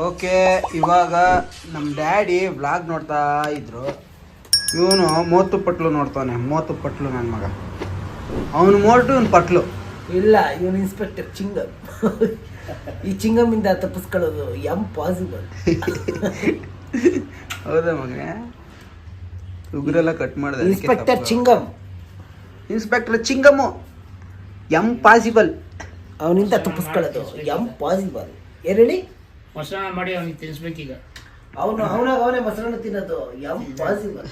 Okay ಇವಾಗ ನಮ್ಮ daddy vlog ನೋಡ್ತಾ ಇದ್ರು. ಇವನು ಮೂವತ್ತು ಪಟ್ಲು ನೋಡ್ತಾನೆ ಮೂವತ್ತು ಪಟ್ಲು ನನ್ನ ಮಗ. ಅವನು ಮೋಟು ಇವನು ಪಟ್ಲು. ಇಲ್ಲ ಇವನು ಇನ್ಸ್ಪೆಕ್ಟರ್ ಚಿಂಗಮ್ ಈ ಚಿಂಗಮ್ಮಿಂದ ತಪ್ಪಿಸ್ಕೊಳ್ಳೋದು ಎಂ ಪಾಸಿಬಲ್ ಹೌದಾ ಮಗನೇ? ಉಗುರೆಲ್ಲ ಕಟ್ ಮಾಡಿದೆ inspector Chingum. Inspector Chingum. Impossible ಅವನಿಂದ ತಪ್ಪಿಸ್ಕೊಳ್ಳೋದು ಎಂ ಪಾಸಿಬಲ್ ಏನ್ ಹೇಳಿ? ಮೊಸರನ್ನ ಮಾಡಿ ಅವ್ನಿಗೆ ತಿನ್ಸ್ಬೇಕೀಗ. ಅವನು ಅವನಾಗ ಅವನೇ ಮೊಸರನ್ನ ತಿನ್ನೋದು. Impossible.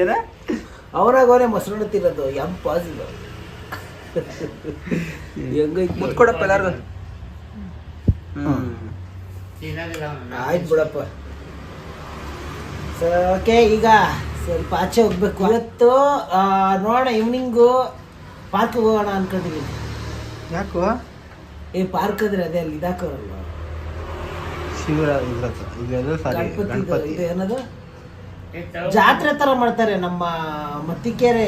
ಏನ? ಅವನಾಗ ಅವನೇ ಮೊಸರನ್ನ ತಿನ್ನೋದು. Impossible. ಹೆಂಗೈತಿ ಮುತ್ಕೊಡಪ್ಪ ಎಲ್ಲಾರು. ಆಯ್ತು ಬಿಡಪ್ಪ. ಸೊ ಓಕೆ ಈಗ ಸ್ವಲ್ಪ ಆಚೆ ಹೋಗ್ಬೇಕು. ಇವತ್ತು ನೋಡೋಣ ಈವ್ನಿಂಗು ಪಾರ್ಕ್ ಹೋಗೋಣ ಅನ್ಕೊಂಡಿದ್ದೀನಿ ಯಾಕೋ? ಏ ಪಾರ್ಕ್ ಅಂದ್ರೆ ಅದೇ ಅಲ್ಲಿ ಇದಾಕಲ್ಲ ಶಿವರ ಇದ್ರತ್ರ ಇದೆಲ್ಲ ಸಾರಿ ಗಣಪತಿ ಗಣಪತಿ. ಇದು ಏನದು? ಜಾತ್ರೆ ತರ ಮಾಡ್ತಾರೆ ನಮ್ಮ ಮತ್ತಿಕೆರೆ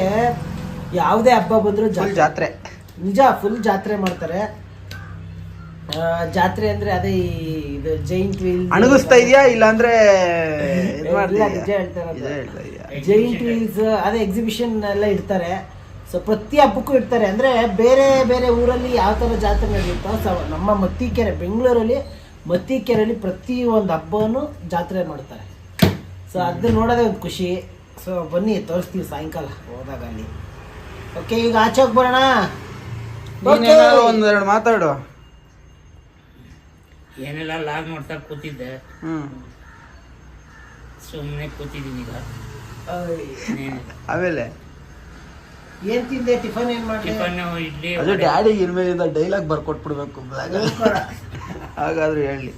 ಯಾವುದೇ ಹಬ್ಬ ಬಂದ್ರು ಫುಲ್ ಜಾತ್ರೆ. ಜಾತ್ರೆ. ನಿಜ ಫುಲ್ ಜಾತ್ರೆ ಮಾಡ್ತಾರೆ. ಆ, ಜಾತ್ರೆ ಅಂದ್ರೆ ಅದೇ ಈ ಇದು ಜೈಂಟ್ ವೀಲ್ ಅಣಗಿಸ್ತಾ ಇದೆಯಾ? ಇಲ್ಲ ಅಂದ್ರೆ ಇದ್ ಇಲ್ಲ, ಮಾಡ್ತಿದ್ಯಾ? ನಿಜ ಹೇಳ್ತಾ ಇರೋದು. ನಿಜ ಹೇಳ್ತಾ ಇದೀಯಾ? ಜೈಂಟ್ ವೀಲ್ಸ್ ಅದೇ ಎಕ್ಸಿಬಿಷನ್ ಎಲ್ಲ ಇಡ್ತಾರೆ. ಸೊ ಪ್ರತಿ ಹಬ್ಬಕ್ಕೂ ಇಡ್ತಾರೆ. ಅಂದ್ರೆ ಬೇರೆ ಬೇರೆ ಊರಲ್ಲಿ ಯಾವ ತರ ಜಾತ್ರೆ ನಡೆಯುತ್ತೋ ಸೊ ನಮ್ಮ ಮತ್ತಿಕೆರೆ ಬೆಂಗಳೂರಲ್ಲಿ ಮತ್ತಿಕೆರೆಯಲ್ಲಿ ಪ್ರತಿ ಒಂದು ಹಬ್ಬವನ್ನು ಜಾತ್ರೆ ಮಾಡ್ತಾರೆ ಸೊ ಅದನ್ನ ನೋಡೋದೇ ಒಂದು ಖುಷಿ. ಸೊ ಬನ್ನಿ ತೋರಿಸ್ತೀವಿ ಸಾಯಂಕಾಲ ಹೋದಾಗ ಅಲ್ಲಿ. ಓಕೆ ಈಗ ಆಚೆ ಹೋಗಿ ಬರೋಣ. ಒಂದೆರಡು ಮಾತಾಡು. ಏನೆಲ್ಲ ಲಾಗ್ ನೋಡ್ತಾ ಕೂತಿದ್ದೆ. ಹ್ಮ್. ಸುಮ್ಮನೆ ಕೂತಿದ್ದೀನಿ ಈಗ. ಆಮೇಲೆ? ಏನ್ ತಿಂದೆ? ಟಿಫನ್ ಏನ್ ಮಾಡಿ ಟಿಫನ್ ಇಡ್ಲಿ ಅದು ಇನ್ಮೇಲಿಂದ ಡೈಲಾಗ್ ಬರ್ಕೊಟ್ಬಿಡ್ಬೇಕು ಬ್ಲಾಗ್ ಹಾಗಾದ್ರೂ ಹೇಳಿ.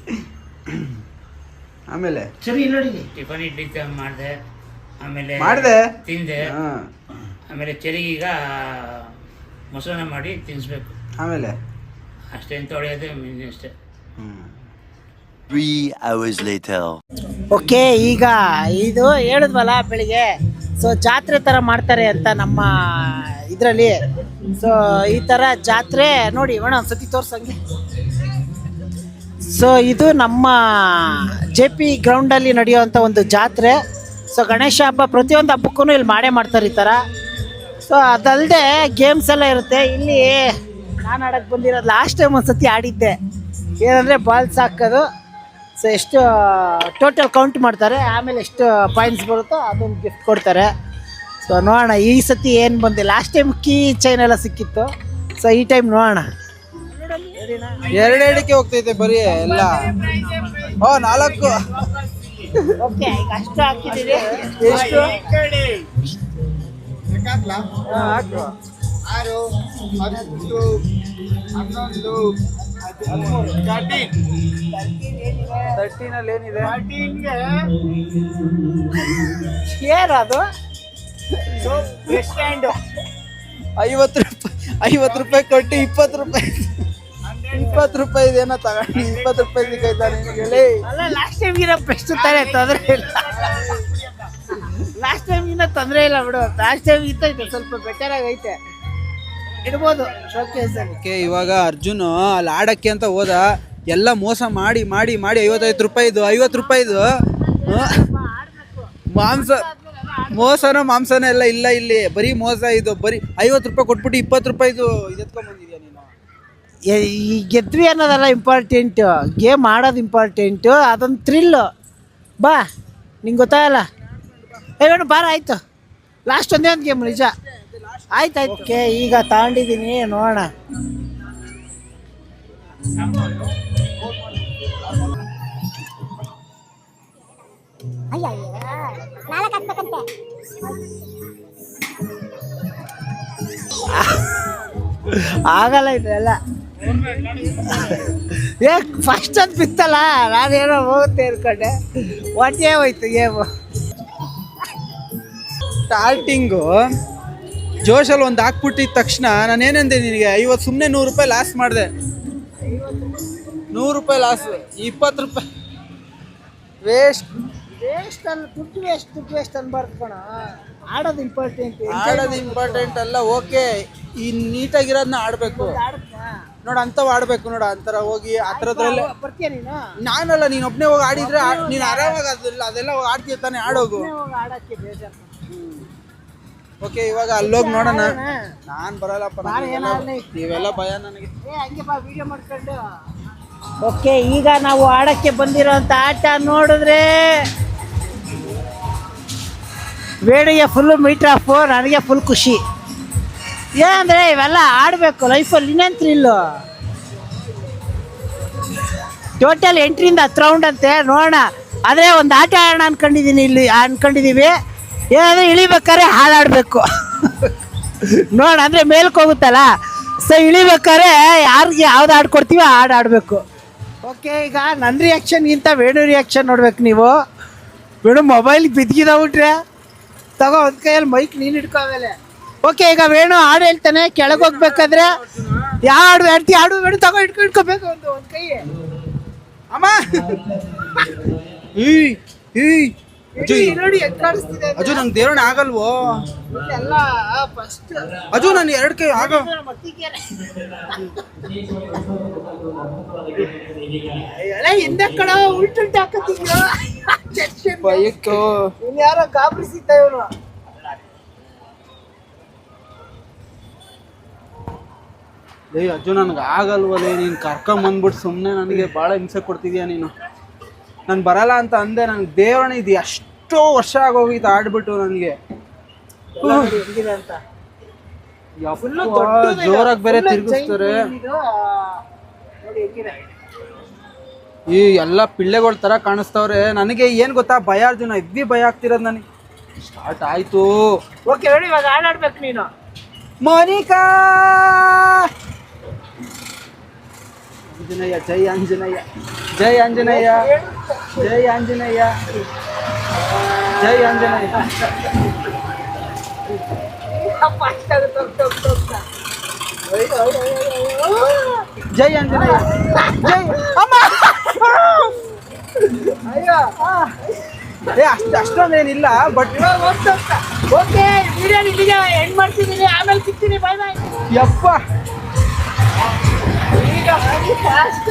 ಆಮೇಲೆ? ಸರಿ ನೋಡಿ. ಟಿಫನ್ ಇಡ್ಲಿ ಮಾಡಿದೆ. ಆಮೇಲೆ ಮಾಡಿದೆ? ತಿಂದೆ. ಆಮೇಲೆ ಆಮೇಲೆ ಈಗ ಮೊಸರನ್ನ ಮಾಡಿ ತಿನ್ಸ್ಬೇಕು. ಆಮೇಲೆ? ಅಷ್ಟೇನು ಅಂತ ಹೊಡೆಯೋದು ಅಷ್ಟೇ. ಹ್ಮ್. Three hours later. ಓಕೆ ಈಗ ಇದು ಹೇಳಿದ್ವಲ್ಲ ಬೆಳಿಗ್ಗೆ. ಸೊ ಜಾತ್ರೆ ಥರ ಮಾಡ್ತಾರೆ ಅಂತ ನಮ್ಮ ಇದರಲ್ಲಿ. ಸೊ ಈ ಥರ ಜಾತ್ರೆ ನೋಡಿ ಮೇಡಮ್ ಒಂದು ಸತಿ ತೋರ್ಸಂಗೆ. ಸೊ ಇದು ನಮ್ಮ ಜೆ ಪಿ ಗ್ರೌಂಡಲ್ಲಿ ನಡೆಯುವಂಥ ಒಂದು ಜಾತ್ರೆ. ಸೊ ಗಣೇಶ ಹಬ್ಬ ಪ್ರತಿಯೊಂದು ಹಬ್ಬಕ್ಕೂ ಇಲ್ಲಿ ಮಾಡೇ ಮಾಡ್ತಾರೆ ಈ ಥರ ಸೊ ಅದಲ್ಲದೆ ಗೇಮ್ಸ್ ಎಲ್ಲ ಇರುತ್ತೆ. ಇಲ್ಲಿ ನಾನು ಆಡಕ್ಕೆ ಬಂದಿರೋದು ಲಾಸ್ಟ್ ಟೈಮ್ ಒಂದು ಸತಿ ಆಡಿದ್ದೆ. ಏನಂದರೆ ಬಾಲ್ಸ್ ಹಾಕೋದು. ಸೊ ಎಷ್ಟು ಟೋಟಲ್ ಕೌಂಟ್ ಮಾಡ್ತಾರೆ. ಆಮೇಲೆ ಎಷ್ಟು ಪಾಯಿಂಟ್ಸ್ ಬರುತ್ತೋ ಅದೊಂದು ಗಿಫ್ಟ್ ಕೊಡ್ತಾರೆ. ಸೊ ನೋಡೋಣ ಈ ಸತಿ ಏನು ಬಂದೆ ಲಾಸ್ಟ್ ಟೈಮ್ ಕೀ ಚೈನ್ ಎಲ್ಲ ಸಿಕ್ಕಿತ್ತು. ಸೊ ಈ ಟೈಮ್ ನೋಡೋಣ. ಎರಡೆರಡಕ್ಕೆ ಹೋಗ್ತೈತೆ ಬರೀ ಎಲ್ಲ. ಓ ನಾಲ್ಕು. ಎಷ್ಟು? ಹಾ, ಹಾಕು. ತರ್ಟೀನಲ್ಲಿ ಏನಿದೆ ಏನು ಅದು? ಐವತ್ತು ರೂಪಾಯಿ ಐವತ್ತು ರೂಪಾಯಿ ಕೊಟ್ಟು ಇಪ್ಪತ್ತು ರೂಪಾಯಿ. ಇಪ್ಪತ್ತು ರೂಪಾಯಿ ಏನೋ ತಗೊಂಡು ಇಪ್ಪತ್ತು ರೂಪಾಯಿ ನಿಮಗೆ ಅಲ್ಲ ಲಾಸ್ಟ್ ಟೈಮ್ ಇರೋ ಬೆಸ್ಟ್ ತಾನೇ ತೊಂದರೆ ಇಲ್ಲ. ಲಾಸ್ಟ್ ಟೈಮ್ ಇನ್ನ ತೊಂದರೆ ಇಲ್ಲ ಬಿಡು. ಲಾಸ್ಟ್ ಟೈಮ್ ಇತ್ತೈತೆ ಸ್ವಲ್ಪ ಬೆಟರ್ ಆಗೈತೆ ಇಡ್ಬೋದು ಓಕೆ ಇವಾಗ ಅರ್ಜುನ್ ಅಲ್ಲಿ ಆಡಕ್ಕೆ ಅಂತ ಹೋದ. ಎಲ್ಲ ಮೋಸ ಮಾಡಿ ಮಾಡಿ ಮಾಡಿ ಐವತ್ತೈದು ರೂಪಾಯಿದು ಐವತ್ತು ರೂಪಾಯಿದು ಮಾಂಸ ಮೋಸನೋ ಮಾಂಸನ ಎಲ್ಲ ಇಲ್ಲ ಇಲ್ಲಿ. ಬರೀ ಮೋಸ ಇದು ಬರೀ ಐವತ್ತು ರೂಪಾಯಿ ಕೊಟ್ಬಿಟ್ಟು ಇಪ್ಪತ್ತು ರೂಪಾಯಿದು ಇದು ಎತ್ಕೊಂಡ್ ಬಂದಿದ್ಯಾ ನೀನು ಈ ಗೆದ್ವಿ ಅನ್ನೋದಲ್ಲ ಇಂಪಾರ್ಟೆಂಟು ಗೇಮ್ ಆಡೋದು ಇಂಪಾರ್ಟೆಂಟು ಅದೊಂದು ಥ್ರಿಲ್ಲು ಬಾ ನಿಂಗೆ ಗೊತ್ತಾಗಲ್ಲ? ಏವೇನು ಬಾರ ಆಯಿತು. ಲಾಸ್ಟ್ ಒಂದೇ ಒಂದು ಗೇಮ್ ನಿಜ. ಆಯ್ತು ಆಯ್ತು. ಓಕೆ ಈಗ ತಗೊಂಡಿದ್ದೀನಿ ನೋಡೋಣ. ಆಗಲ್ಲ ಇದೆಲ್ಲ ಏ ಫಸ್ಟ್ ಅಂತ ಬಿತ್ತಲ್ಲ? ನಾನೇನೋ ಹೋಗುತ್ತೆ ಅನ್ಕೊಂಡೆ. ಒಟ್ಟೆ ಹೋಯ್ತು ಗೇಮು ಸ್ಟಾರ್ಟಿಂಗು ಜೋಶಲ್ಲಿ ಒಂದು ಹಾಕ್ಬಿಟ್ಟಿದ ತಕ್ಷಣ ನಾನು ಏನಂದೆ ನಿನಗೆ ಐವತ್ತು ಸುಮ್ಮನೆ ನೂರು ರೂಪಾಯಿ ಲಾಸ್ ಮಾಡಿದೆ. ನೂರು ರೂಪಾಯಿ ಲಾಸ್ ಇಪ್ಪತ್ತು ರೂಪಾಯಿ. ವೇಸ್ಟ್ ವೇಸ್ಟ್ ಅಲ್ಲ ದುಡ್ಡು ವೇಸ್ಟ್ ದುಡ್ಡು ವೇಸ್ಟ್ ಅನ್ಬಾರ್ದು ಕಣ. ಆಡೋದು ಇಂಪಾರ್ಟೆಂಟ್ ಆಡೋದು ಇಂಪಾರ್ಟೆಂಟ್ ಅಲ್ಲ ಓಕೆ ಈ ನೀಟಾಗಿರೋದನ್ನ ಆಡಬೇಕು. ನೋಡ ಅಂತವ್ ಆಡ್ಬೇಕು ನೋಡ ಅಂತರ ಹೋಗಿ ಆ ಥರದ್ರಲ್ಲೇ ಬರ್ತೀಯ ನೀನು? ನಾನಲ್ಲ ನೀನ್ ಒಬ್ನೇ ಹೋಗಿ ಆಡಿದ್ರೆ ಆ- ನೀನ್ ಆರಾಮಾಗಿ ಅದೆಲ್ಲ ಅದೆಲ್ಲ ಹೋಗಿ ಆಡ್ತೀಯ ತಾನೆ ಆಡೋಗು. ಹೋಗಿ ಆಡಕ್ಕೆ ಬೇಜಾರು ಓಕೆ ಇವಾಗ ಅಲ್ಲೋಗಿ ನೋಡೋಣ. ನಾನ್ ಬರಲ್ಲಪ್ಪ ನೀವೆಲ್ಲ ಭಯ ನನಗೆ. ಏ ಹಂಗೆ ಬಾ ವಿಡಿಯೋ ಮಾಡ್ಕೊಂಡು. ಓಕೆ ಈಗ ನಾವು ಆಡಕ್ಕೆ ಬಂದಿರೋಂಥ ಆಟ ನೋಡಿದ್ರೆ ವೇಡಿಗೆ ಫುಲ್ ಮೀಟ್ ಆಫು ನನಗೆ ಫುಲ್ ಖುಷಿ. ಏನಂದ್ರೆ ಇವೆಲ್ಲ ಆಡಬೇಕು ಲೈಫಲ್ಲಿ ಇನ್ನೇನು ಥ್ರಿಲ್ಲು ಟೋಟಲ್ ಎಂಟರಿಂದ ಹತ್ತು ರೌಂಡ್ ಅಂತೆ, ನೋಡೋಣ. ಆದರೆ ಒಂದು ಆಟ ಆಡೋಣ ಅನ್ಕೊಂಡಿದ್ದೀನಿ ಇಲ್ಲಿ ಅನ್ಕೊಂಡಿದ್ದೀವಿ ಏನಂದ್ರೆ ಇಳಿಬೇಕಾದ್ರೆ ಹಾಡಾಡಬೇಕು ನೋಡ ಅಂದರೆ ಮೇಲ್ಕ್ ಹೋಗುತ್ತಲ್ಲ? ಸೊ ಇಳಿಬೇಕಾದ್ರೆ ಯಾರಿಗೆ ಯಾವ್ದು ಹಾಡು ಕೊಡ್ತೀವಿ ಹಾಡು ಆಡಬೇಕು ಓಕೆ ಈಗ ನನ್ನ ರಿಯಾಕ್ಷನ್ಗಿಂತ ವೇಣು ರಿಯಾಕ್ಷನ್ ನೋಡ್ಬೇಕು ನೀವು. ವೇಣು ಮೊಬೈಲ್ ಬಿದ್ದಿದಾಗ್ಬಿಟ್ರೆ ತಗೋ, ಒಂದು ಕೈಯಲ್ಲಿ ಮೈಕ್ ನೀನು ಇಟ್ಕೋ ಆಮೇಲೆ. ಓಕೆ ಈಗ ವೇಣು ಹಾಡು ಹೇಳ್ತಾನೆ ಕೆಳಗೆ ಹೋಗ್ಬೇಕಾದ್ರೆ ಯಾವ ಹಾಡು ಹೇಳ್ತಿ ಹಾಡು ವೇಣು ತಗೋ ಇಟ್ಕೊ ಇಟ್ಕೋಬೇಕು ಒಂದು ಒಂದು ಕೈ ಅಮ್ಮ. ಈ ಈ ಅಜ್ಜು. ನೋಡಿ ಅಂತ. ಅಜ್ಜು ನಂಗೆ ದೇವರಣ ಆಗಲ್ವೋ? ಎಲ್ಲ ಫಸ್ಟ್ ಅಜ್ಜು ನಾನು ಎರಡು ಕೈ ಆಗ. ಹಿಂದೆ ಕಡ ಉಲ್ಟುಲ್ಟ ಹಾಕತ್ತಿದ್ರು ಬೈಕು ಯಾರೋ ಗಾಬರಿಸಿದ್ದ ಇವನು. ಲೇ ಅಜ್ಜು ನನಗೆ ಆಗಲ್ವಲ್ಲೇ ನೀನು ಕರ್ಕೊಂಬಂದ್ಬಿಟ್ಟು ಸುಮ್ಮನೆ ನನಗೆ ಭಾಳ ಹಿಂಸೆ ಕೊಡ್ತಿದ್ಯಾ ನೀನು? ನಾನು ಬರಲ್ಲ ಅಂತ ಅಂದೆ ನನಗೆ ದೇವರಣ ಇದು ಎಷ್ಟೋ ವರ್ಷ ಆಗೋಗಿತ್ತು ಆಡ್ಬಿಟ್ಟು ನನಗೆ. ಜೋರಾಗಿ ಬೇರೆ ತಿರುಗಿಸ್ತಾರೆ. ಈ ಎಲ್ಲ ಪಿಳ್ಳೆಗಳ ಥರ ಕಾಣಿಸ್ತವ್ರೆ. ನನಗೆ ಏನು ಗೊತ್ತಾ? ಭಯ ಅರ್ಜುನ ಇದ್ವಿ ಭಯ ಆಗ್ತಿರೋದು ನನಗೆ. ಸ್ಟಾರ್ಟ್ ಆಯ್ತು. ಓಕೆ ಇವಾಗ ಆಡಾಡ್ಬೇಕು ನೀನು. ಮೋನಿಕಾ! ಆಂಜನೇಯ ಜೈ ಆಂಜನೇಯ ಜೈ ಆಂಜನೇಯ ಜೈ ಆಂಜನೇಯ ಜೈ ಆಂಜನೇಯ. ಫಾಸ್ಟ್ ಆಗುತ್ತೆ ಹೋಗ್ತಾ ಹೋಗ್ತಾ ಹೋಗ್ತಾ ಜೈ ಆಂಜನೇಯ ಜೈ ಅಮ್ಮ. ಅಯ್ಯೋ. ಏ ಅಷ್ಟು ಅಷ್ಟೊಂದೇನಿಲ್ಲ ಬಟ್ ಓಕೆ ವಿಡಿಯೋ ಇಲ್ಲಿಗೆ ಎಂಡ್ ಮಾಡ್ತಿದ್ದೀನಿ ಆಮೇಲೆ ಸಿಗ್ತೀನಿ ಬಾಯ್ ಬಾಯ್ ಯಪ್ಪ. ಈಗ ಫಾಸ್ಟ್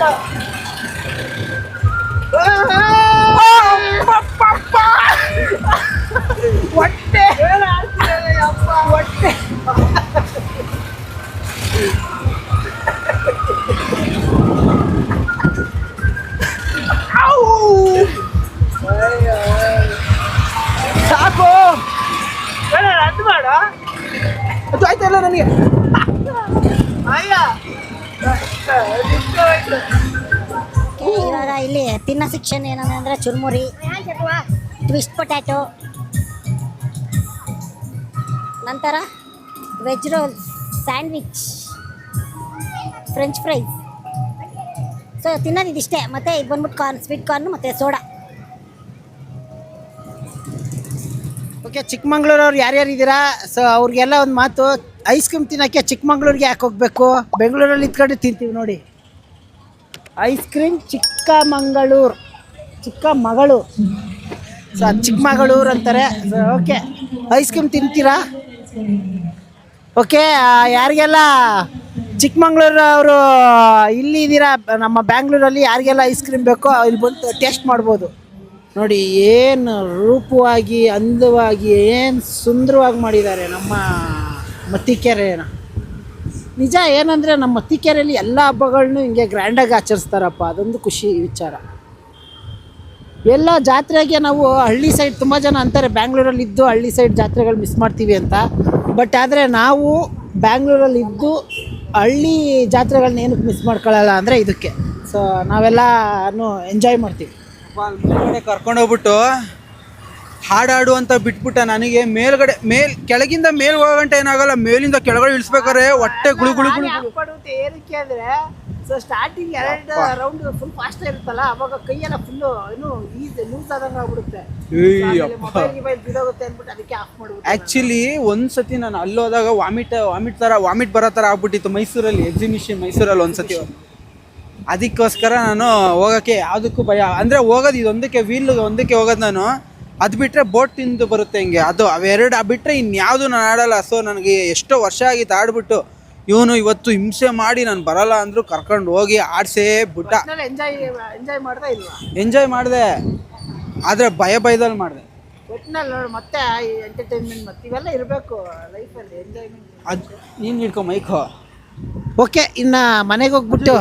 ಶಿಕ್ಷಣ ಏನಂದ್ರೆ ಚುರುಮುರಿ ಟ್ವಿಸ್ಟ್ ಪೊಟ್ಯಾಟೊ ನಂತರ veg roll sandwich French fries so ತಿನ್ನೋದು ಇದಿಷ್ಟೇ ಮತ್ತು ಇದು ಬಂದ್ಬಿಟ್ಟು ಕಾರ್ನ್ ಸ್ವೀಟ್ ಕಾರ್ನ್ ಮತ್ತು ಸೋಡಾ ಓಕೆ ಚಿಕ್ಕಮಂಗ್ಳೂರವ್ರು ಯಾರ್ಯಾರು ಇದ್ದೀರಾ? ಸೊ ಅವ್ರಿಗೆಲ್ಲ ಒಂದು ಮಾತು. ಐಸ್ ಕ್ರೀಮ್ ತಿನ್ನೋಕ್ಕೆ ಚಿಕ್ಕಮಂಗ್ಳೂರಿಗೆ ಯಾಕೆ ಹೋಗ್ಬೇಕು? ಬೆಂಗಳೂರಲ್ಲಿ ಇದ್ಕೊಂಡು ತಿಂತೀವಿ ನೋಡಿ. Ice cream Chikkamagaluru. ಚಿಕ್ಕಮಗಳೂರು ಮಗಳು. ಅದು ಚಿಕ್ಕಮಗಳೂರು ಅಂತಾರೆ. ಓಕೆ. ಐಸ್ ಕ್ರೀಮ್ ತಿಂತೀರಾ? ಓಕೆ ಯಾರಿಗೆಲ್ಲ ಚಿಕ್ಕಮಂಗ್ಳೂರು ಅವರು ಇಲ್ಲಿ ಇದ್ದೀರಾ ನಮ್ಮ ಬ್ಯಾಂಗ್ಳೂರಲ್ಲಿ ಯಾರಿಗೆಲ್ಲ ಐಸ್ ಕ್ರೀಮ್ ಬೇಕೋ ಇಲ್ಲಿ ಬಂದು ಟೇಸ್ಟ್ ಮಾಡ್ಬೋದು. ನೋಡಿ, ಏನು ರೂಪವಾಗಿ, ಅಂದವಾಗಿ, ಏನು ಸುಂದರವಾಗಿ ಮಾಡಿದ್ದಾರೆ ನಮ್ಮ ಮತ್ತಿಕೆರೆನ ನಿಜ ಏನಂದರೆ ನಮ್ಮ ಮತ್ತಿಕೆರೆಯಲ್ಲಿ ಎಲ್ಲ ಹಬ್ಬಗಳನ್ನೂ ಹಿಂಗೆ ಗ್ರ್ಯಾಂಡಾಗಿ ಆಚರಿಸ್ತಾರಪ್ಪ. ಅದೊಂದು ಖುಷಿ ವಿಚಾರ. ಎಲ್ಲ ಜಾತ್ರೆಗೆ ನಾವು ಹಳ್ಳಿ ಸೈಡ್ ತುಂಬ ಜನ ಅಂತಾರೆ ಬ್ಯಾಂಗ್ಳೂರಲ್ಲಿ ಇದ್ದು ಹಳ್ಳಿ ಸೈಡ್ ಜಾತ್ರೆಗಳು ಮಿಸ್ ಮಾಡ್ತೀವಿ ಅಂತ. ಬಟ್ ಆದರೆ ನಾವು ಬ್ಯಾಂಗ್ಳೂರಲ್ಲಿ ಇದ್ದು ಹಳ್ಳಿ ಜಾತ್ರೆಗಳನ್ನ ಏನಕ್ಕೆ ಮಿಸ್ ಮಾಡ್ಕೊಳ್ಳಲ್ಲ ಅಂದರೆ ಇದಕ್ಕೆ. ಸೊ ನಾವೆಲ್ಲನೂ ಎಂಜಾಯ್ ಮಾಡ್ತೀವಿ. ಮೇಲ್ಗಡೆ ಕರ್ಕೊಂಡು ಹೋಗ್ಬಿಟ್ಟು ಹಾಡಾಡು ಅಂತ ಬಿಟ್ಬಿಟ್ಟ ನನಗೆ ಮೇಲ್ಗಡೆ ಮೇಲ್ ಕೆಳಗಿಂದ ಮೇಲ್ ಹೋಗಂಟ ಏನಾಗಲ್ಲ ಮೇಲಿಂದ ಕೆಳಗಡೆ ಇಳಿಸ್ಬೇಕಾದ್ರೆ ಹೊಟ್ಟೆ ಗುಳು ಗುಳು ಗುಳು ಗುಳು. ಏನಕ್ಕೆ ಅಂದರೆ ಸೊ ಸ್ಟಾರ್ಟಿಂಗ್ ಎರಡು ರೌಂಡ್ ಫುಲ್ ಫಾಸ್ಟ್ ಇರುತ್ತಲ್ಲ ಅವಾಗ ಕೈಯೆಲ್ಲ ಫುಲ್ಲು ಏನು ಈಸ್ ಲೂಸ್ ಆದಂಗೆ ಆಗ್ಬಿಡುತ್ತೆ. ಆಕ್ಚುಲಿ ಒಂದ್ಸತಿ ನಾನು ಅಲ್ಲೋದಾಗ ವಾಮಿಟ್ ವಾಮಿಟ್ ತರ ವಾಮಿಟ್ ಬರೋ ತರ ಆಗ್ಬಿಟ್ಟಿತ್ತು ಮೈಸೂರಲ್ಲಿ ಎಕ್ಸಿಬಿಷನ್ ಮೈಸೂರಲ್ಲಿ ಒಂದ್ಸತಿ. ಅದಕ್ಕೋಸ್ಕರ ನಾನು ಹೋಗೋಕ್ಕೆ ಯಾವುದಕ್ಕೂ ಭಯ. ಅಂದರೆ ಹೋಗೋದು ಇದೊಂದಕ್ಕೆ ವೀಲ್ ಒಂದಕ್ಕೆ ಹೋಗೋದು ನಾನು. ಅದು ಬಿಟ್ಟರೆ ಬೋಟ್ ತಿಂದು ಬರುತ್ತೆ ಹಿಂಗೆ. ಅದು ಅವೆರಡು ಬಿಟ್ಟರೆ ಇನ್ಯಾವುದು ನಾನು ಆಡಲ್ಲ. ಸೊ ನನಗೆ ಎಷ್ಟೋ ವರ್ಷ ಆಗಿತ್ತು ಆಡ್ಬಿಟ್ಟು. ಇವನು ಇವತ್ತು ಹಿಂಸೆ ಮಾಡಿ ನಾನು ಬರಲ್ಲ ಅಂದ್ರು ಕರ್ಕೊಂಡು ಹೋಗಿ ಆಡ್ಸೇ ಬಿಟ್ಟ. ಎಂಜಾಯ್ ಎಂಜಾಯ್ ಮಾಡ್ತಾ ಇಲ್ವಾ? ಎಂಜಾಯ್ ಮಾಡಿದೆ. ಆದರೆ ಭಯ ಭಯದಲ್ಲಿ ಮಾಡಿದೆ. ಒಟ್ಟಿನಲ್ಲಿ ನೋಡಿ ಮತ್ತೆ ಈ ಎಂಟರ್ಟೈನ್ಮೆಂಟ್ ಮತ್ತೆ ಇವೆಲ್ಲ ಇರಬೇಕು ಲೈಫಲ್ಲಿ ಎಂಜಾಯ್ಮೆಂಟ್ ಅದು ನೀನು ಹಿಡ್ಕೊ ಮೈಕೋ. ಓಕೆ ಇನ್ನು ಮನೆಗೆ ಹೋಗ್ಬಿಟ್ಟು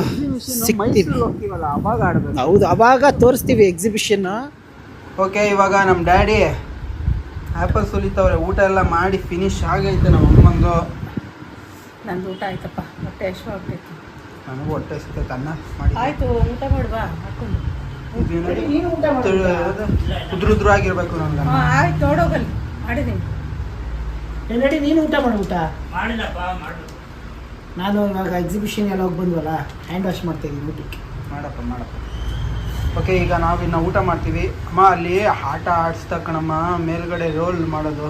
ಸಿಗ್ತೀವಿ ಹೋಗ್ತೀವಲ್ಲ ಅವಾಗ ಆಡ್ಬೇಕು. ಹೌದು ಅವಾಗ ತೋರಿಸ್ತೀವಿ ಎಕ್ಸಿಬಿಷನ್ ಓಕೆ ಇವಾಗ ನಮ್ಮ ಡ್ಯಾಡಿ ಆ್ಯಪಲ್ ಸುಲಿತವ್ರೆ ಊಟ ಎಲ್ಲ ಮಾಡಿ ಫಿನಿಶ್ ಆಗೈತೆ ನಮ್ಮ ಅಮ್ಮಂದು. ನಂದು ಊಟ ಆಯ್ತಪ್ಪ. ಹೊಟ್ಟೆ ಎಷ್ಟು ಆಗ್ತೈತಿ ನನಗೂ ಹೊಟ್ಟೆ ಸಿಗ್ತೈತೆ ಅನ್ನ ಮಾಡಿ ಆಯ್ತು ಊಟ ಮಾಡುವ. ಹಾಕೊಂಡು. ಉದ್ರು ಉದ್ರು ಆಗಿರ್ಬೇಕು ನನಗೆ ಹಾಂ ಆಯ್ತು ನೋಡೋಗಲ್ಲಿ ಮಾಡಿದ್ದೀನಿ ನಡಿ ನೀನು ಊಟ ಮಾಡು ಊಟ. ಮಾಡಿಲ್ಲಪ್ಪ ಮಾಡು. ನಾನು ಇವಾಗ ಎಕ್ಸಿಬಿಷನ್ ಎಲ್ಲ ಹೋಗಿ ಬಂದ್ವಲ್ಲ ಹ್ಯಾಂಡ್ ವಾಶ್ ಮಾಡ್ತಾಯಿದ್ದೀನಿ ಊಟಕ್ಕೆ. ಮಾಡಪ್ಪ ಮಾಡಪ್ಪ. ಓಕೆ ಈಗ ನಾವು ಇನ್ನು ಊಟ ಮಾಡ್ತೀವಿ. ಅಮ್ಮ ಅಲ್ಲಿ ಆಟ ಆಡಿಸ್ತಕ್ಕಣಮ್ಮ ಮೇಲ್ಗಡೆ ರೋಲ್ ಮಾಡೋದು.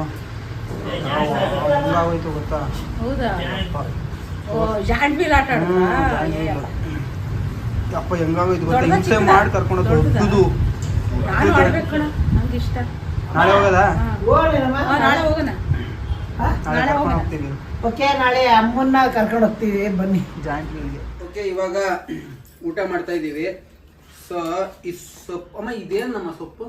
ಹೆಂಗಾಗೋಯ್ತು ಗೊತ್ತಾ ಹೌದಾ ವೀಲ್ ಆಟ. ಅಪ್ಪ ಹೆಂಗಾಗೋಯ್ತು ಗೊತ್ತಾ? ಹಿಂಸೆ ಮಾಡಿ ಕರ್ಕೊಂಡು ದೊಡ್ಡದಾ? ನಾನು ಆಡ್ಬೇಕು ಕಣ ನಂಗೆ ಇಷ್ಟ. ನಾಳೆ ಹೋಗೋದಾ? ನಾಳೆ ಹೋಗೋಣ. ನಾಳೆ ನಾಳೆ ಕರ್ಕೊಂಡು ಹೋಗೋಣ. ಹೋಗ್ತೀವಿ ಓಕೆ ನಾಳೆ ಅಮ್ಮನ್ನ ಕರ್ಕೊಂಡು ಹೋಗ್ತೀವಿ. ಬನ್ನಿ. ಜಾಯಿಂಟ್ ವೀಲ್ಗೆ ಓಕೆ ಇವಾಗ ಊಟ ಮಾಡ್ತಾ ಇದ್ದೀವಿ. ಸೊ ಈ ಸೊಪ್ಪು ಅಮ್ಮ ಇದೇನು ನಮ್ಮ ಸೊಪ್ಪು?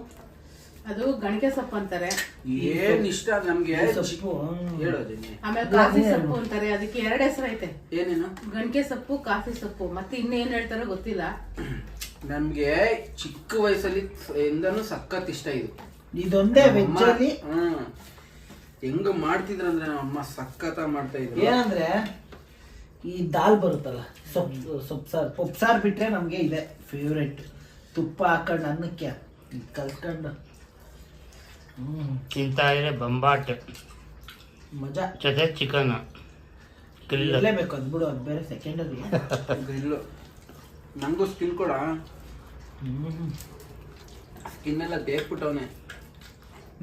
ಅದು ಗಣಿಕೆ ಸೊಪ್ಪು ಅಂತಾರೆ. ಏನ್ ಇಷ್ಟ ನಮ್ಗೆ? ಸೊಪ್ಪು ಹೇಳೋ ಆಮೇಲೆ ಕಾಫಿ ಸೊಪ್ಪು ಅಂತಾರೆ. ಅದಕ್ಕೆ ಎರಡು ಹೆಸರು ಐತೆ. ಏನೇನು? ಗಣಿಕೆ ಸೊಪ್ಪು ಕಾಫಿ ಸೊಪ್ಪು. ಮತ್ತೆ ಇನ್ನೇನ್ ಹೇಳ್ತಾರೋ ಗೊತ್ತಿಲ್ಲ. ನಮ್ಗೆ ಚಿಕ್ಕ ವಯಸ್ಸಲ್ಲಿ ಎಂದನು ಸಖತ್ ಇಷ್ಟ ಇದು. ಇದೊಂದೇ ವೆಜ್ ಅಮ್ಮ- ಅಲ್ಲಿ ಹ್ಮ್. ಹೆಂಗ ಮಾಡ್ತಿದ್ರಂದ್ರೆ ನಮ್ಮ ಅಮ್ಮ ಸಖತ ಮಾಡ್ತಾ ಇದ್ರು. ಏನಂದ್ರೆ ಈ ದಾಲ್ ಬರುತ್ತಲ್ಲ ಸೊಪ್ಪು ಸೊಪ್ಪು ಸಾರು ಪಪ್ಪು ಸಾರು ಬಿಟ್ರೆ ನಮಗೆ ಇದೆ ಫೇವ್ರೆಟ್ ತುಪ್ಪ ಹಾಕೊಂಡು ಅನ್ನಕ್ಕೆ ಇದ್ ಹ್ಮ್ ತಿಂತಾ ಇದ್ರೆ ಬಂಬಾಟ್. ಮಜಾ. ಜೊತೆ ಚಿಕನ್. ಗ್ರಿಲ್ ಇರಲೇಬೇಕು ಅದು ಬಿಡು ಅದು ಬೇರೆ ಸೆಕೆಂಡರಿ ಗ್ರಿಲ್ಲು ನನಗೂ ಸ್ಕಿನ್ ಕೊಡ. ಹ್ಮ್. ಸ್ಕಿನ್ ಎಲ್ಲ ಬೇಕ್ಬಿಟ್ಟವನೆ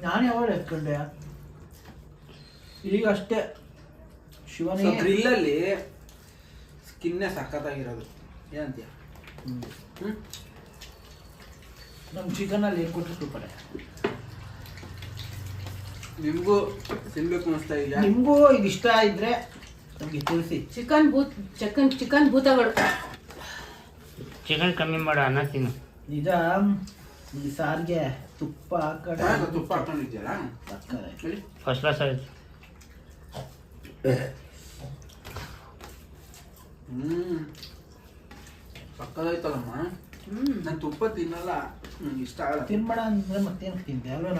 ನಾನು ಯಾವಾಗ ಎತ್ಕೊಂಡೆ? ಈಗ ಅಷ್ಟೇ. ಶಿವನೇ. ಗ್ರಿಲ್ಲಲ್ಲಿ ಸ್ಕಿನ್ನೇ ಸಖತ್ತಾಗಿರೋದು. ಏನಂತೀಯ? ಹ್ಮ್. ಹ್ಮ್? ನಮ್ಮ ಚಿಕನಲ್ಲಿ ಏನು ಕೊಟ್ಟರು ಸೂಪರ್ ನಿಮ್ಗೂ ತಿನ್ಬೇಕು ಅನಿಸ್ತಾ ಇದೆಯಾ? ನಿಮಗೂ ಇದು ಇಷ್ಟ ಇದ್ರೆ ನಮಗೆ ತಿಳಿಸಿ ಚಿಕನ್ ಭೂತ್ ಚಿಕನ್ ಚಿಕನ್ ಭೂತಗಳು. ಚಿಕನ್ ಕಮ್ಮಿ ಮಾಡು ಅನ್ನ ತಿನ್ನು. ನಿಜ ಈ ಸಾರಿಗೆ ತುಪ್ಪ ಹಾಕೊಂಡು ತುಪ್ಪ ಹಾಕೊಂಡಿದ್ಯಲ್ಲ ಸಕ್ಕರೆ ಫಸ್ಟ್ ಕ್ಲಾಸ್ ಆಯ್ತು ಹ್ಞೂ ಸಕ್ಕದಾಯ್ತಲ್ಲಮ್ಮ ಹ್ಮ್. ನಾನು ತುಪ್ಪ ತಿನ್ನಲ್ಲ. ನಂಗೆ ಇಷ್ಟ ಆಗಲ್ಲ. ತಿನ್ಬೇಡ ಅಂದ್ರೆ ಮತ್ತೇನು ತಿಂದೆ ಅಲ್ವೇ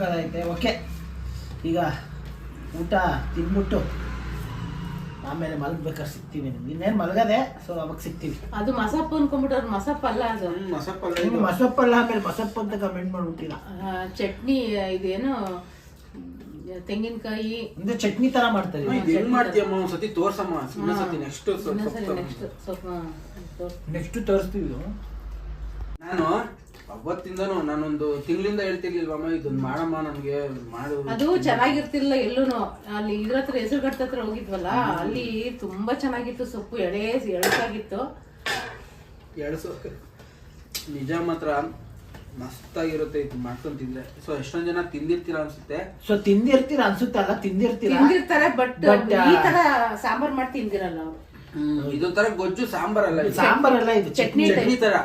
ನಮ್ಮ ಸಕ್ಕದೈತೆ ಓಕೆ. ಈಗ ಊಟ ತಿನ್ಬಿಟ್ಟು ಆಮೇಲೆ ಮಲಗ್ಬೇಕಾದ್ರೆ ಸಿಗ್ತೀವಿ ನಿಮ್ಗೆ. ಇನ್ನೇನು ಮಲಗದೆ? ಸೊ ಅವಾಗ ಸಿಗ್ತೀವಿ ಅದು ಮಸಪ್ಪ ಅನ್ಕೊಂಡ್ಬಿಟ್ಟವ್ರು ಮಸಪ್ಪ ಅಲ್ಲ ಅದು. ಮಸಪ್ಪಲ್ಲ. ಮಸಪ್ಪಲ್ಲ ಆಮೇಲೆ ಮಸಪ್ಪ ಅಂತ ಕಮೆಂಟ್ ಮಾಡ್ಬಿಟ್ಟಿಲ್ಲ. ಚಟ್ನಿ ಇದೇನು ತೆಂಗಿನಕಾಯಿ. ಅಂದ್ರೆ ಚಟ್ನಿ ತರ ಮಾಡ್ತಾರೆ. ಹೆಂಗ್ ಮಾಡ್ತೀಯಮ್ಮ ಒಂದ್ಸತಿ ತೋರ್ಸಮ್ಮ. ಸುಮ್ಮನೆ ನೆಕ್ಸ್ಟ್ ಇನ್ನೊಂದ್ಸರಿ ನೆಕ್ಸ್ಟ್ ನೆಕ್ಸ್ಟ್ ತೋರಿಸ್ತೀವಿ ನಾನು ಅವತ್ತಿಂದನು ನಾನೊಂದು ತಿಂಗಳಿಂದ ಹೇಳ್ತಿರ್ಲಿಲ್ವಮ್ಮ ಇದೊಂದು ಮಾಡಮ್ಮ ನನಗೆ ಮಾಡು ಅದು ಚೆನ್ನಾಗಿರ್ತಿಲ್ಲ ಎಲ್ಲೂನು. ಅಲ್ಲಿ ಇದ್ರ ಹತ್ರ ಗಟ್ಟತ್ರ ಹತ್ರ ಹೋಗಿದ್ವಲ್ಲ ಅಲ್ಲಿ ತುಂಬಾ ಚೆನ್ನಾಗಿತ್ತು ಸೊಪ್ಪು ಎಳೆ ಎಳಸಾಗಿತ್ತು. ಸೊಪ್ಪು ನಿಜ ಮಾತ್ರ ಮಸ್ತಾಗಿರುತ್ತೆ ಇದು ಮಾಡ್ಕೊಂಡ್ ತಿಂದ್ರೆ. ಸೊ ಎಷ್ಟೊಂದ್ ಜನ ತಿಂದಿರ್ತೀರ ಅನ್ಸುತ್ತೆ? ಸೊ ತಿಂದಿರ್ತೀರ ಅನ್ಸುತ್ತಲ್ಲ ತಿಂದಿರ್ತೀರ? ತಿಂದಿರ್ತಾರೆ ಬಟ್ ಈ ತರ ಸಾಂಬಾರ್ ಮಾಡಿ ತಿಂದಿರಲ್ಲ ಅವ್ರು. ಹ್ಮ್ ಇದೊಂಥರ ಗೊಜ್ಜು ಸಾಂಬಾರ್ ಅಲ್ಲ ಸಾಂಬಾರ್ ಅಲ್ಲ ಇದು ಚಟ್ನಿ ಚಟ್ನಿ ತರ. ತರ.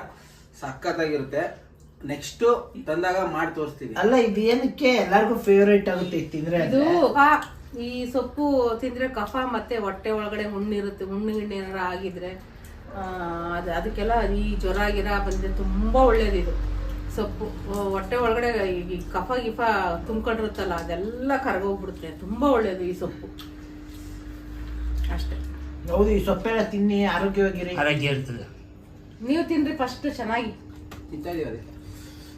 ಸಖತ್ತಾಗಿರುತ್ತೆ. ನೆಕ್ಸ್ಟ್ ತಂದಾಗ ಮಾಡಿ ತೋರಿಸ್ತೀವಿ. ಅಲ್ಲ ಇದು ಏನಕ್ಕೆ ಎಲ್ಲರಿಗೂ ಫೇವ್ರೇಟ್ ಆಗುತ್ತೆ ಇದು ತಿಂದ್ರೆ ಇದು ಆ, ಈ ಸೊಪ್ಪು ತಿಂದ್ರೆ ಕಫ ಮತ್ತೆ ಹೊಟ್ಟೆ ಒಳಗಡೆ ಹುಣ್ಣಿರುತ್ತೆ ಹುಣ್ಣು ಗಿಣ್ಣು ಏನಾರ ಆಗಿದ್ರೆ ಆ, ಅದ್ ಅದಕ್ಕೆಲ್ಲ ಈ ಜ್ವರ ಗಿರ ಬಂದ್ರೆ ತುಂಬಾ ಒಳ್ಳೇದು ಇದು. ಸೊಪ್ಪು ಹೊಟ್ಟೆ ಒಳಗಡೆ ಈ ಕಫ ಗಿಫ ತುಂಬ್ಕೊಂಡಿರುತ್ತಲ್ಲ ಅದೆಲ್ಲ ಕರಗೋಗ್ಬಿಡುತ್ತೆ. ತುಂಬಾ ಒಳ್ಳೇದು ಈ ಸೊಪ್ಪು. ಅಷ್ಟೇ. ಹೌದು ಈ ಸೊಪ್ಪೆಲ್ಲ ತಿನ್ನಿ ಆರೋಗ್ಯವಾಗಿರಿ. ಆರೋಗ್ಯ ಇರ್ತದೆ. ನೀವು ತಿನ್ರಿ ಫಸ್ಟ್ ಚೆನ್ನಾಗಿ. ತಿಂತಾ ಇದೀವಿ ಅದಕ್ಕೆ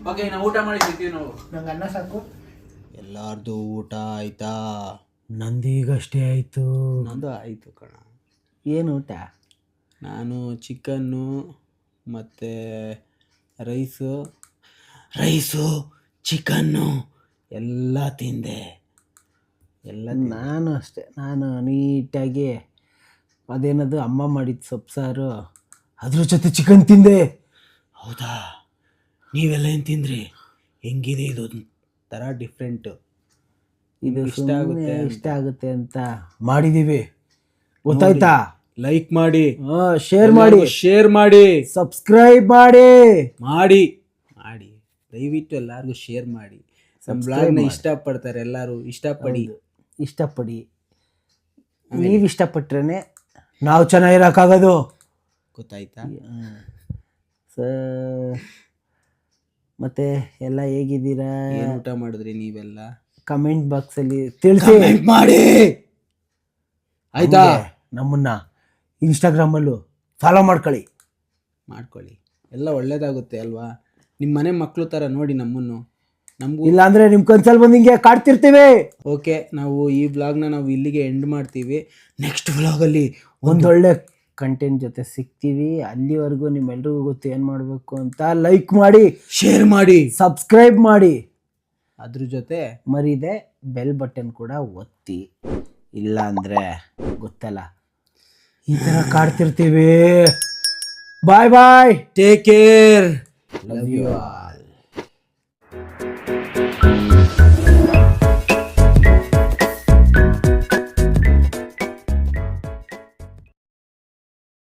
ಓಕೆ ನಾವು ಊಟ ಮಾಡಿ ಸಿಗ್ತೀವಿ ನಾವು. ನಂಗೆ ಅನ್ನ ಸಾಕು. ಎಲ್ಲಾರ್ದು ಊಟ ಆಯ್ತಾ? ನಂದೀಗಷ್ಟೇ ಆಯ್ತು. ನಂದು ಆಯ್ತು ಕಣ. ಏನು ಊಟ? ನಾನು ಚಿಕನ್ನು ಮತ್ತು ರೈಸು. ರೈಸು ಚಿಕನ್ನು ಎಲ್ಲ ತಿಂದೆ. ಎಲ್ಲ ನಾನು ಅಷ್ಟೇ. ನಾನು ನೀಟಾಗಿ ಅದೇನದು ಅಮ್ಮ ಮಾಡಿದ ಸೊಪ್ಪು ಸಾರು. ಅದ್ರ ಜೊತೆ ಚಿಕನ್ ತಿಂದೆ. ಹೌದಾ? ನೀವೆಲ್ಲ ಏನು ತಿಂದ್ರಿ? ಹೆಂಗಿದೆ ಇದು? ಒಂಥರ ಡಿಫ್ರೆಂಟು ಇದು ಇಷ್ಟ ಆಗುತ್ತೆ ಇಷ್ಟ ಆಗುತ್ತೆ ಅಂತ. ಮಾಡಿದೀವಿ. ಗೊತ್ತಾಯ್ತಾ? ಲೈಕ್ ಮಾಡಿ. ಶೇರ್ ಮಾಡಿ. ಶೇರ್ ಮಾಡಿ. ಸಬ್ಸ್ಕ್ರೈಬ್ ಮಾಡಿ. ಮಾಡಿ. ಮಾಡಿ. ದಯವಿಟ್ಟು ಎಲ್ಲರಿಗೂ ಶೇರ್ ಮಾಡಿ. ನಮ್ಮ ಬ್ಲಾಗ್ನ ಇಷ್ಟಪಡ್ತಾರೆ ಎಲ್ಲರೂ. ಇಷ್ಟಪಡಿ. ಇಷ್ಟಪಡಿ. ನೀವು ಇಷ್ಟಪಟ್ರೆ ನಾವು ಚೆನ್ನಾಗಿರೋಕ್ಕಾಗೋದು. ಗೊತ್ತಾಯ್ತಾ? ಸ ಮತ್ತೆ ಎಲ್ಲ ಹೇಗಿದ್ದೀರಾ? ಏನ್ ಊಟ ಮಾಡಿದ್ರಿ ನೀವೆಲ್ಲ? ಕಮೆಂಟ್ ಬಾಕ್ಸಲ್ಲಿ ತಿಳಿಸಿ. ಮಾಡಿ! ಆಯ್ತಾ? ನಮ್ಮನ್ನ ಇನ್ಸ್ಟಾಗ್ರಾಮಲ್ಲೂ ಫಾಲೋ ಮಾಡ್ಕೊಳ್ಳಿ. ಮಾಡ್ಕೊಳ್ಳಿ. ಎಲ್ಲ ಒಳ್ಳೇದಾಗುತ್ತೆ ಅಲ್ವಾ? ನಿಮ್ಮ ಮನೆ ಮಕ್ಕಳು ಥರ ನೋಡಿ ನಮ್ಮನ್ನು. ನಮ್ಗೆ ಇಲ್ಲ ಅಂದ್ರೆ ನಿಮ್ ಕನ್ಸಲ್ ಬಂದ್ ಹಿಂಗೆ ಕಾಡ್ತಿರ್ತೀವಿ. ಓಕೆ ನಾವು ಈ ಬ್ಲಾಗ್ನ ನಾವು ಇಲ್ಲಿಗೆ ಎಂಡ್ ಮಾಡ್ತೀವಿ. ನೆಕ್ಸ್ಟ್ ಬ್ಲಾಗಲ್ಲಿ ಒಂದೊಳ್ಳೆ ಕಂಟೆಂಟ್ ಜೊತೆ ಸಿಗ್ತೀವಿ. ಅಲ್ಲಿವರೆಗೂ ನಿಮ್ಮೆಲ್ರಿಗೂ ಗೊತ್ತು ಏನು ಮಾಡಬೇಕು ಅಂತ ಲೈಕ್ ಮಾಡಿ ಶೇರ್ ಮಾಡಿ. ಸಬ್ಸ್ಕ್ರೈಬ್ ಮಾಡಿ. ಅದ್ರ ಜೊತೆ ಮರಿದೆ ಬೆಲ್ ಬಟನ್ ಕೂಡ ಒತ್ತಿ. ಇಲ್ಲ ಅಂದರೆ ಗೊತ್ತಲ್ಲ. ಈ ಥರ ಕಾಡ್ತಿರ್ತೀವಿ. Bye bye take care love you